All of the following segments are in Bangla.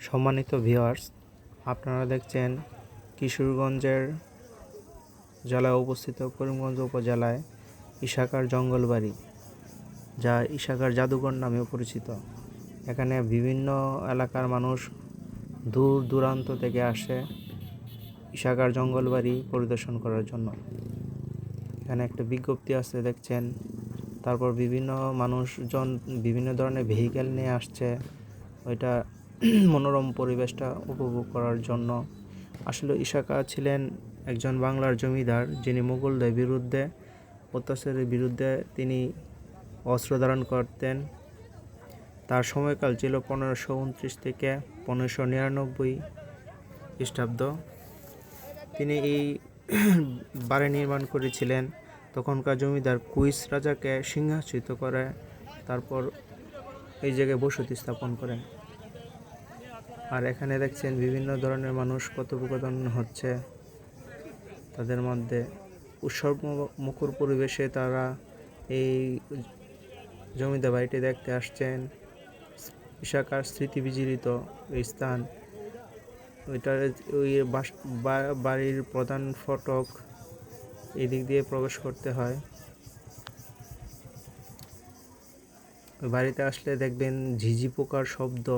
সম্মানিত ভিউয়ার্স, আপনারা দেখছেন কিশোরগঞ্জের জেলায় অবস্থিত করিমগঞ্জ উপজেলায় ইশাকার জঙ্গলবাড়ি যা ইশাকার জাদুঘর নামেও পরিচিত। এখানে বিভিন্ন এলাকার মানুষ দূর দূরান্ত থেকে আসে ইশাকার জঙ্গলবাড়ি পরিদর্শন করার জন্য। এখানে একটা বিজ্ঞপ্তি আছে, দেখছেন? তারপর বিভিন্ন মানুষজন বিভিন্ন ধরনের ভেহিক্যাল নিয়ে আসছে। ওইটা মনোরম পরিবেশটা উপভোগ করার জন্য। আসলে ইশাকা ছিলেন একজন বাংলার জমিদার যিনি মুঘলদের বিরুদ্ধে অত্যাচারের বিরুদ্ধে তিনি অস্ত্র ধারণ করতেন। তার সময়কাল ছিল পনেরোশো উনত্রিশ থেকে পনেরোশো নিরানব্বই খ্রিস্টাব্দ। তিনি এই বাড়ি নির্মাণ করেছিলেন। তখনকার জমিদার কুইস রাজাকে সিংহাসিত করে, তারপর এই জায়গায় বসতি স্থাপন করেন। আর এখানে দেখছেন বিভিন্ন ধরনের মানুষ কথোপকথন হচ্ছে। তাদের মধ্যে উৎসব মুখর পরিবেশে তারা এই জমিদার বাড়িটি দেখতে আসছেন। বিশাখার স্মৃতি বিজড়িত এই স্থান। ওইটার ওই বাড়ির প্রধান ফটক এদিক দিয়ে প্রবেশ করতে হয়। বাড়িতে আসলে দেখবেন ঝিঝি পোকার শব্দ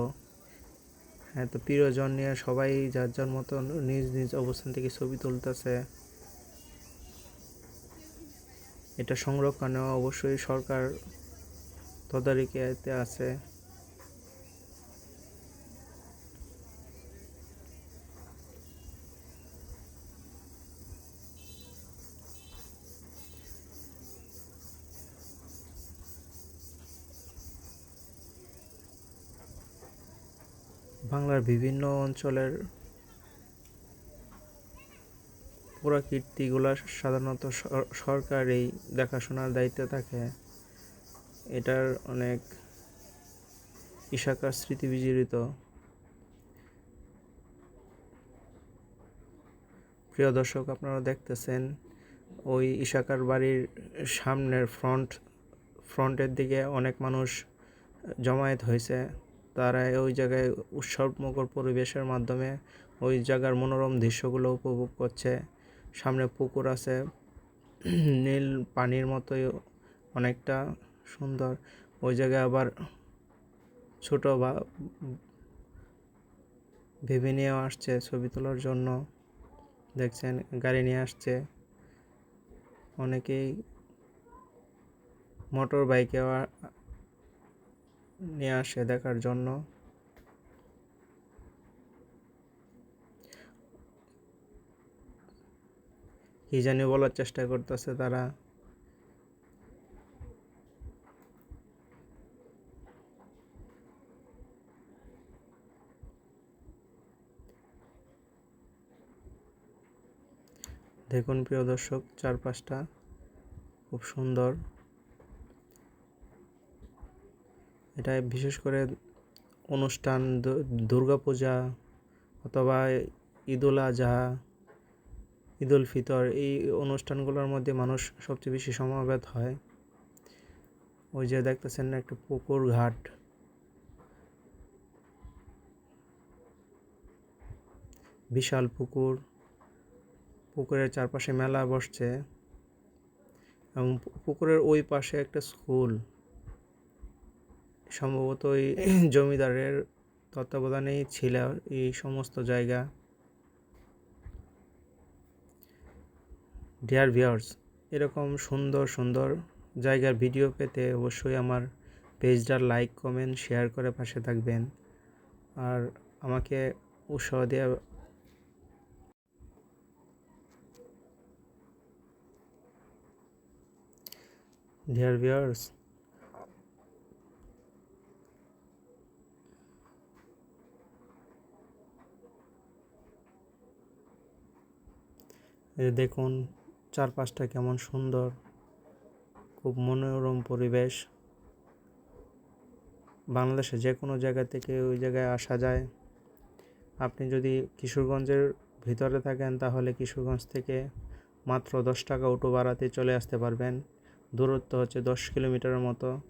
হ্যাঁ তো প্রিয়জন নিয়ে সবাই যার যার মতো নিজ নিজ অবস্থান থেকে ছবি তুলতেছে। এটা সংরক্ষণে অবশ্যই সরকার তদারকিতে আছে। বাংলার বিভিন্ন অঞ্চলের পুরাকীর্তিগুলো সাধারণত সর- সরকার এই দেখাশোনার দায়িত্বে থাকে। এটার অনেক ইশাকার স্মৃতি বিজড়িত। প্রিয় দর্শক, আপনারা দেখতেছেন ওই ইশাকার বাড়ির সামনের ফ্রন্ট, ফ্রন্টের দিকে অনেক মানুষ জমায়েত হয়েছে। তারা ওই জায়গায় উৎসবমুখর পরিবেশের মাধ্যমে ওই জায়গার মনোরম দৃশ্যগুলো উপভোগ করছে। সামনে পুকুর আছে। নীল পানির মতোই অনেকটা সুন্দর। ওই জায়গায় আবার ছোট বা ভেবে নিয়েও আসছে ছবি তোলার জন্য। দেখছেন, গাড়ি নিয়ে আসছে। অনেকেই মোটর বাইকেও নিয়ে আসে দেখার জন্য। কি জানি বলার চেষ্টা করতেছে তারা। দেখুন প্রিয় দর্শক, চারপাশটা খুব সুন্দর। এটা বিশেষ করে অনুষ্ঠান দুর্গাপূজা অথবা ঈদুল আজহা ঈদুল ফিতর, এই অনুষ্ঠানগুলোর মধ্যে মানুষ সবচেয়ে বেশি সমাবেত হয়। ওই যে দেখতেছেন না একটা পুকুর ঘাট। বিশাল পুকুর। পুকুরের চারপাশে মেলা বসছে। এবং পুকুরের ওই পাশে একটা স্কুল। সম্ভবত ওই জমিদারের তত্ত্বাবধানেই ছিল এই সমস্ত জায়গা। ডিয়ার ভিউয়ার্স এরকম সুন্দর সুন্দর জায়গার ভিডিও পেতে অবশ্যই আমার পেজটা লাইক কমেন্ট শেয়ার করে পাশে থাকবেন। আর আমাকে উৎসাহ দেওয়া ডিয়ার ভিউয়ার্স দেখুন, চারপাশটা কেমন সুন্দর, খুব মনোরম পরিবেশ। বাংলাদেশে যে কোনো জায়গা থেকে ওই জায়গায় আসা যায়। আপনি যদি কিশোরগঞ্জের ভিতরে থাকেন, তাহলে কিশোরগঞ্জ থেকে মাত্র দশ টাকা অটো ভাড়াতে চলে আসতে পারবেন। দূরত্ব হচ্ছে দশ কিলোমিটারের মতো।